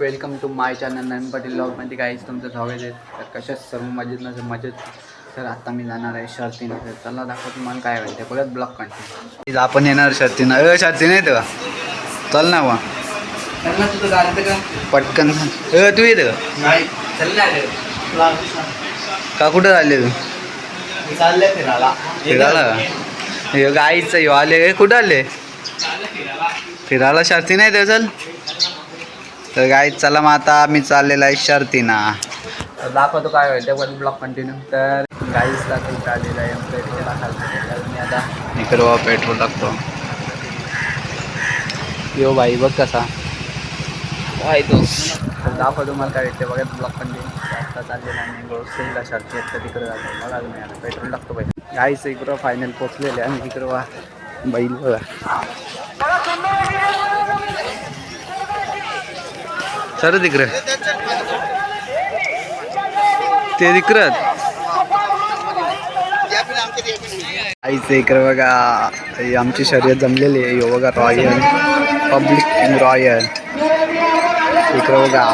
Welcome to my channel Nayan Patil ब्लॉगमध्ये काहीच तुमचं स्वागत आहे. तर कशाच सर्व मजेत नसेल मजेत तर आता मी जाणार आहे शर्तीनं. तर चला दाखव तुम्हाला काय वाटतं बघत ब्लॉग कंटिन्यू आपण येणार शर्तीनं. अ शर्तीनं येतं का चल ना का पटकन अ तू येतं का? नाही कुठं चालले तू? चालले फिरायला. फिरायला गाईचं आले. कुठं आले? फिरायला. शर्ती नाही ते चल. तर गाई चला मग आता मी चाललेला आहे शर्तीना. तर दाखवतो काय होईल त्याबद्दल ब्लॉग कंटिन्यू तर गाईच टाकायचं आलेलं आहे पेट्रोल टाकायचं तर मी आता पेट्रोल टाकतो. यो भाई बघ कसा. आहे तो. दाखवतो मला काय वाटते बघा ब्लॉग कंटिन्यू आता चाललेला आणि ग्रोसरीला शर्ती आहेत तर तिकडे जातो. बघा तुम्ही आता पेट्रोल टाकतो पाहिजे गाईचं इकडं फायनल पोचलेले आणि इकडं बैल बघा. सर तिकडे. ते तिकडं. आईचं इकडे बघा. आमची शर्यत जमलेली आहे. बघा रॉयल. Public royal. इकडे बघा.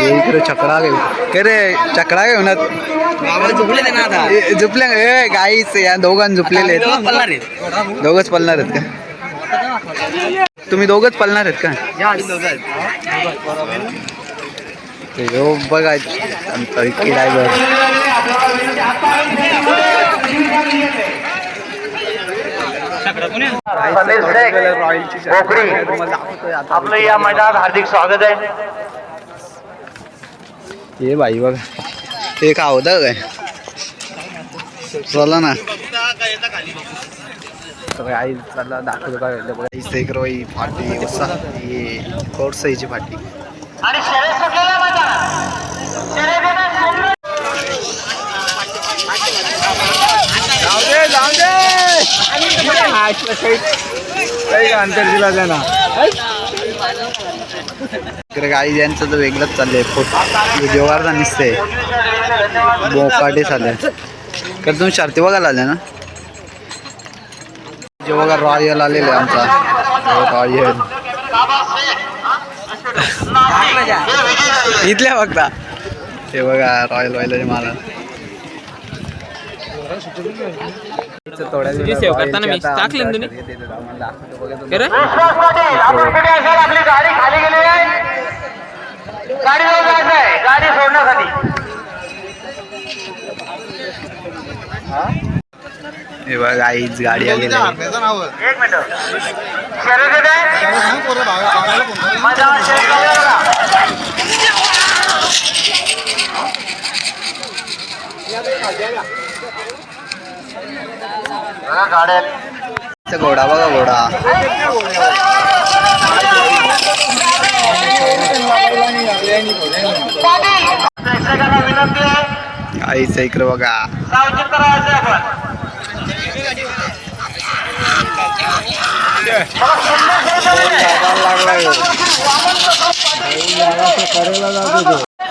इकडे चकडा घेऊ के रे चकडा झुकले ना आता झुपल्या ए गाईच या दोघां झुपलेले आहेत. दोघंच पळणार आहेत का? तुम्ही दोघंच पळणार आहेत का? हो बघा आमचा विकी ड्रायव्हर आपलं या मैदानात हार्दिक स्वागत आहे ये भाई बघा. ते का होतं काय चला ना. तर आई चला दाखवतो काय एक फाटी ही फाटी. अंतर दिला गाई यांचं तर वेगळंच चाललंय. व्हिडिओ काढता निसते बोकाटे चालले तर तुम्ही शर्ती बघायला आले ना? जे बघा रॉयल आलेले आमचा. रॉयल इथल्या बघता ते बघा रॉयल रॉयल मला सेव करताना मी टाकले तुम्ही? खाली आहे गाडी सोडण्यासाठी. हे बघा आईच गाडी गाड्या. ते घोडा बघा घोडा. प्रेक्षकांना विनंती आहे आईचं इकडे बघा.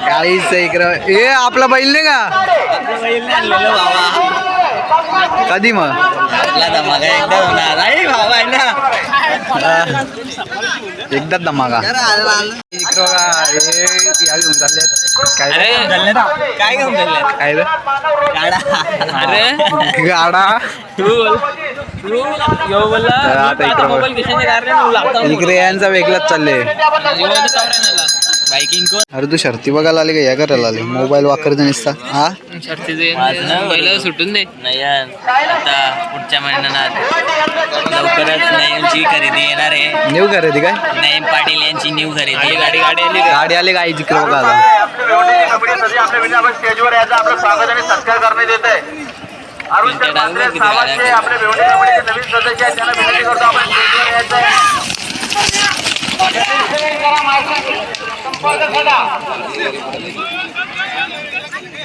गाईचं इकडं. ए आपला बैल नाही का? कधी मग? एकदा दमागा इकडं बघा हे या घेऊन चालले काय रे? काय घेऊन चालले काय रे? अरे. गाडा. तू बोल तू यो बोलला तर आता इकडं यांचा वेगळाच चालले अरे तू शर्ती बघायला आले का? या करायला आले. मोबाईल वापरतो निसता. हा? पहिलं सुटून दे. नाही आता पुढच्या महिन्यात लवकरच नईमची खरेदी येणार आहे. नेऊ खरेदी काय? नईम पाटील यांची न्यू खरेदी गाडी गाडी आली गाडी आली गाई तिकडे बघा आपल्या स्टेजवर यायचं आपलं स्वागत आणि सत्कार करण्यात येत आहे अरुण शेठ म्हात्रे सावंत आपल्या भेवणी कमिटीचे नवीन सदस्य आहेत त्यांना विनंती करतो आपण स्टेजवर यायचं आहे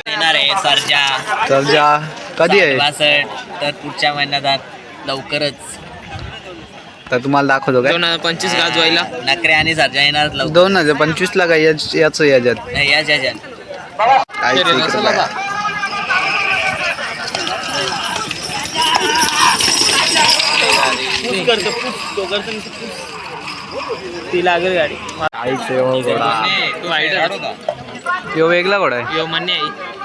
येणार आहे सरजा. कधी आहे? तर पुढच्या महिन्यात लवकरच. तर तुम्हाला दाखवतो काय? दोन हजार पंचवीस गाजवायला. नकरे आणि सरजा येणार लवकर. दोन हजार पंचवीस ला काय याच याच याच्यात? नाही, काय ते इकडं काय. ती लागेल गाडी. आईच हो घोडा यो वेगळा घोडा आहे. यो मान्य आहे.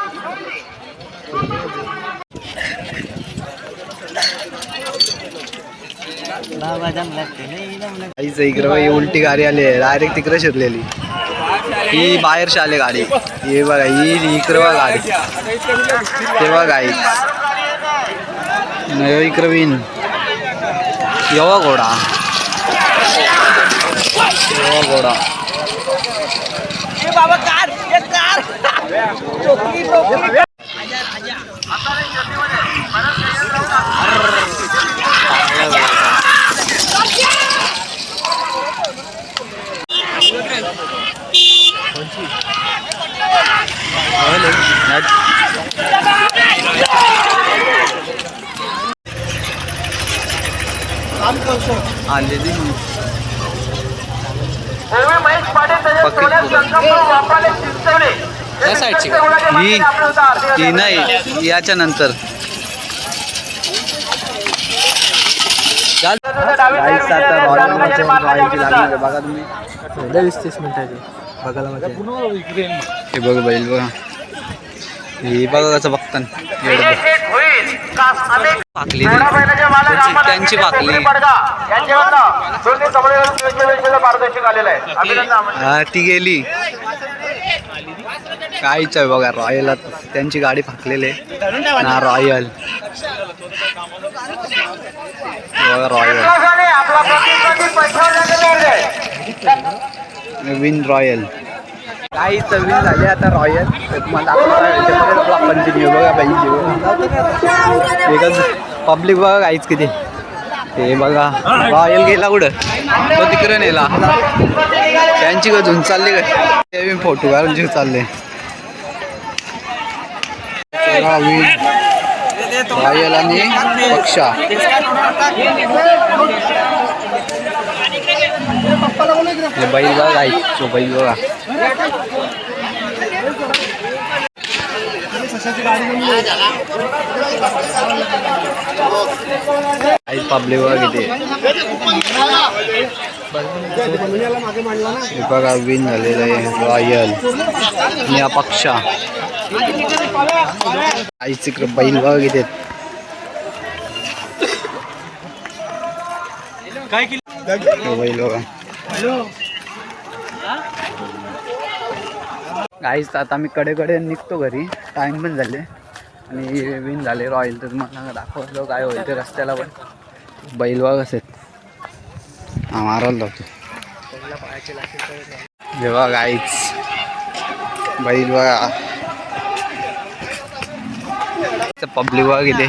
आईच इकडे बाई उलटी गाडी आली आहे. डायरेक्ट तिकडे शिरलेली. ही बाहेरशी आली गाडी. ही बघा ही इकडे बघा गाडी. तेव्हा गाई. नाही इकडे विन यवा घोडा. यवा घोडा. आलेली ओवी महेश साईडची का? ही ही नाही याच्या नंतर. बघा तुम्ही. वीस तीस मिनिटाची बघायला हे बघ बैल बघा. हे बघा कसं बघता पाकली त्यांची पाकली. हा ती गेली. काहीच आहे बघा रॉयल त्यांची गाडी फाकलेली आहे. ना रॉयल. बघा रॉयल. Win royal. काही विन झाली आता रॉयल. मला तुम्हाला कंटिन्यू बघा पाहिजे एकच पब्लिक बघा काहीच किती. ते बघा. रॉयल गेला कुठं? तो तिकडे नेला. त्यांची का झुंज चालली का ते मी फोटो काढून जीव चालले. रॉयल आणि पक्षा. बैल बघा गाईच तो बैल बघा आई पब्लिक बघा किती हे बघा विन झालेलं आहे रॉयल आणि हा पक्षा आईच इकडे बैल बघा किती आहेत. हे बैल बघा गाईच आता आम्ही कडेकडे निघतो घरी. टाईम पण झाले. आणि विन झाले रॉयल तर तुम्हाला दाखवलं काय होईल ते रस्त्याला पण. बैल असेल. कसे हा मारायला जातो. जेव्हा गाईच बैल बघा पब्लिक बघा किती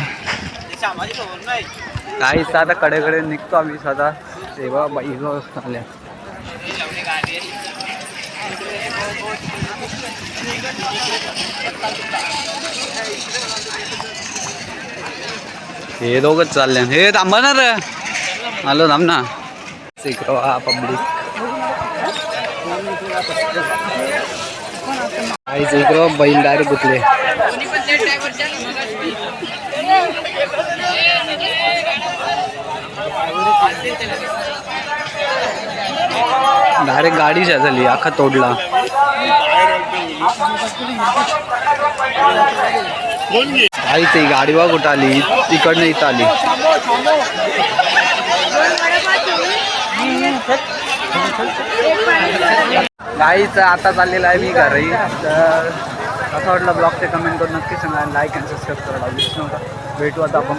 काहीच आता कडेकडे निघतो आम्ही स्वतः. तेव्हा बैल बघ आल्या. हे दोघंच चालले हे थांबा ना रे. आलो थांब ना. हा पब्लिक आई इकडं बैल डायरेक्ट गुतले. डायरेक्ट गाडी झाली आखा तोडला. आई ही गाडी बघ कुठं आली तिकडनं इथं आली. गाईच आता चाललेलं आहे मी घरी. तर असं वाटलं ब्लॉगचे कमेंट करून नक्की सांगा लाईक अँड सबस्क्राईब करायला विसरू नका. भेटू आता आपण